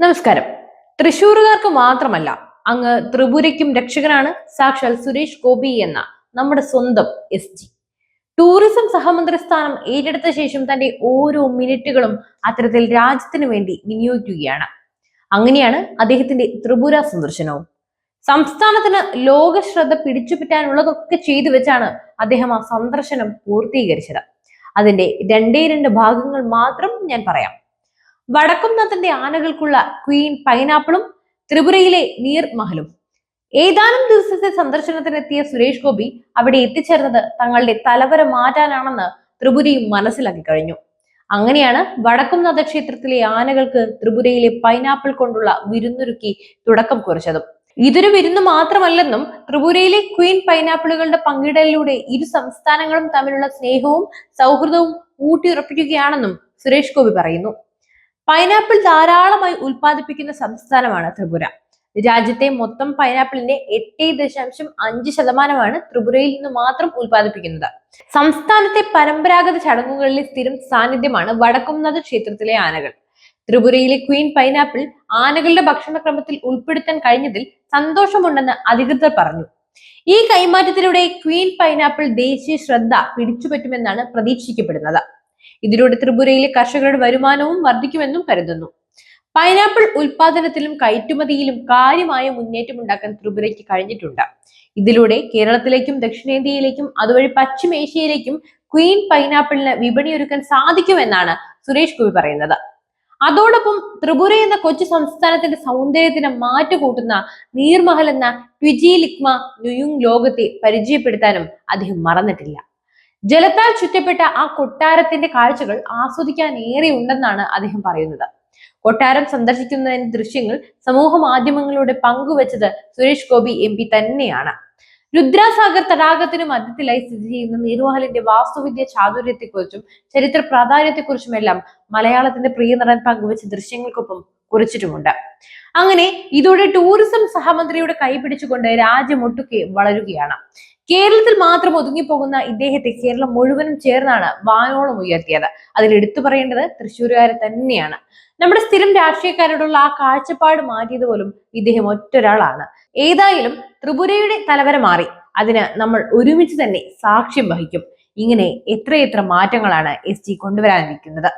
നമസ്കാരം. തൃശൂരുകാർക്ക് മാത്രമല്ല അങ്ങ് ത്രിപുരയ്ക്കും രക്ഷകനാണ് സാക്ഷാൽ സുരേഷ് ഗോപി എന്ന നമ്മുടെ സ്വന്തം എസ് ജി. ടൂറിസം സഹമന്ത്രി സ്ഥാനം ഏറ്റെടുത്ത ശേഷം തന്റെ ഓരോ മിനിറ്റുകളും അത്തരത്തിൽ രാജ്യത്തിന് വേണ്ടി വിനിയോഗിക്കുകയാണ്. അങ്ങനെയാണ് അദ്ദേഹത്തിന്റെ ത്രിപുര സന്ദർശനവും. സംസ്ഥാനത്തിന് ലോക ശ്രദ്ധ പിടിച്ചുപറ്റാനുള്ളതൊക്കെ ചെയ്തു വെച്ചാണ് അദ്ദേഹം ആ സന്ദർശനം പൂർത്തീകരിച്ചത്. അതിന്റെ രണ്ടേ രണ്ട് ഭാഗങ്ങൾ മാത്രം ഞാൻ പറയാം. വടക്കുംനാഥന്റെ ആനകൾക്കുള്ള ക്വീൻ പൈനാപ്പിളും ത്രിപുരയിലെ നീർ മഹലും. ഏതാനും ദിവസത്തെ സന്ദർശനത്തിനെത്തിയ സുരേഷ് ഗോപി അവിടെ എത്തിച്ചേർന്നത് തങ്ങളുടെ തലവര മാറ്റാനാണെന്ന് ത്രിപുരയും മനസ്സിലാക്കി കഴിഞ്ഞു. അങ്ങനെയാണ് വടക്കുംനാഥ ക്ഷേത്രത്തിലെ ആനകൾക്ക് ത്രിപുരയിലെ പൈനാപ്പിൾ കൊണ്ടുള്ള വിരുന്നൊരുക്കി തുടക്കം കുറിച്ചതും. ഇതൊരു വിരുന്ന് മാത്രമല്ലെന്നും ത്രിപുരയിലെ ക്വീൻ പൈനാപ്പിളുകളുടെ പങ്കിടലിലൂടെ ഇരു സംസ്ഥാനങ്ങളും തമ്മിലുള്ള സ്നേഹവും സൗഹൃദവും ഊട്ടിയുറപ്പിക്കുകയാണെന്നും സുരേഷ് ഗോപി പറയുന്നു. പൈനാപ്പിൾ ധാരാളമായി ഉൽപ്പാദിപ്പിക്കുന്ന സംസ്ഥാനമാണ് ത്രിപുര. രാജ്യത്തെ മൊത്തം പൈനാപ്പിളിന്റെ എട്ട് ദശാംശം അഞ്ച് ശതമാനമാണ് ത്രിപുരയിൽ നിന്ന് മാത്രം ഉൽപ്പാദിപ്പിക്കുന്നത്. സംസ്ഥാനത്തെ പരമ്പരാഗത ചടങ്ങുകളിലെ സ്ഥിരം സാന്നിധ്യമാണ് വടക്കുംനാഥ ക്ഷേത്രത്തിലെ ആനകൾ. ത്രിപുരയിലെ ക്വീൻ പൈനാപ്പിൾ ആനകളുടെ ഭക്ഷണക്രമത്തിൽ ഉൾപ്പെടുത്താൻ കഴിഞ്ഞതിൽ സന്തോഷമുണ്ടെന്ന് അധികൃതർ പറഞ്ഞു. ഈ കൈമാറ്റത്തിലൂടെ ക്വീൻ പൈനാപ്പിൾ ദേശീയ ശ്രദ്ധ പിടിച്ചുപറ്റുമെന്നാണ് പ്രതീക്ഷിക്കപ്പെടുന്നത്. ഇതിലൂടെ ത്രിപുരയിലെ കർഷകരുടെ വരുമാനവും വർദ്ധിക്കുമെന്നും കരുതുന്നു. പൈനാപ്പിൾ ഉൽപാദനത്തിലും കയറ്റുമതിയിലും കാര്യമായ മുന്നേറ്റം ഉണ്ടാക്കാൻ ത്രിപുരയ്ക്ക് കഴിഞ്ഞിട്ടുണ്ട്. ഇതിലൂടെ കേരളത്തിലേക്കും ദക്ഷിണേന്ത്യയിലേക്കും അതുവഴി പശ്ചിമേഷ്യയിലേക്കും ക്വീൻ പൈനാപ്പിളിന് വിപണിയൊരുക്കാൻ സാധിക്കുമെന്നാണ് സുരേഷ് ഗോപി പറയുന്നത്. അതോടൊപ്പം ത്രിപുര എന്ന കൊച്ചു സംസ്ഥാനത്തിന്റെ സൗന്ദര്യത്തിന് മാറ്റുകൂട്ടുന്ന നീർമഹൽ എന്ന ട്വിജി ലിക്മ ന്യൂയുങ് ലോകത്തെ പരിചയപ്പെടുത്താനും അദ്ദേഹം മറന്നിട്ടില്ല. ജലത്താൽ ചുറ്റപ്പെട്ട ആ കൊട്ടാരത്തിന്റെ കാഴ്ചകൾ ആസ്വദിക്കാൻ ഏറെ ഉണ്ടെന്നാണ് അദ്ദേഹം പറയുന്നത്. കൊട്ടാരം സന്ദർശിക്കുന്നതിന്റെ ദൃശ്യങ്ങൾ സമൂഹ മാധ്യമങ്ങളിലൂടെ പങ്കുവച്ചത് സുരേഷ് ഗോപി എം പി തന്നെയാണ്. രുദ്രാസാഗർ തടാകത്തിന് മധ്യത്തിലായി സ്ഥിതി ചെയ്യുന്ന നീർമഹലിന്റെ വാസ്തുവിദ്യ ചാതുര്യത്തെക്കുറിച്ചും ചരിത്ര പ്രാധാന്യത്തെക്കുറിച്ചുമെല്ലാം മലയാളത്തിന്റെ പ്രിയ നടൻ പങ്കുവച്ച ദൃശ്യങ്ങൾക്കൊപ്പം കുറിച്ചിട്ടുമുണ്ട്. അങ്ങനെ ഇതോടെ ടൂറിസം സഹമന്ത്രിയുടെ കൈപിടിച്ചുകൊണ്ട് രാജ്യമൊട്ടുക്കെ വളരുകയാണ്. കേരളത്തിൽ മാത്രം ഒതുങ്ങിപ്പോകുന്ന ഇദ്ദേഹത്തെ കേരളം മുഴുവനും ചേർന്നാണ് വാനോളം ഉയർത്തിയത്. അതിൽ എടുത്തു പറയേണ്ടത് തൃശ്ശൂരുകാരെ തന്നെയാണ്. നമ്മുടെ സ്ഥിരം രാഷ്ട്രീയക്കാരോടുള്ള ആ കാഴ്ചപ്പാട് മാറ്റിയത് പോലും ഇദ്ദേഹം ഒറ്റൊരാളാണ്. ഏതായാലും ത്രിപുരയുടെ തലവര മാറി. അതിന് നമ്മൾ ഒരുമിച്ച് തന്നെ സാക്ഷ്യം വഹിക്കും. ഇങ്ങനെ എത്രയെത്ര മാറ്റങ്ങളാണ് എസ് ടി കൊണ്ടുവരാനിരിക്കുന്നത്.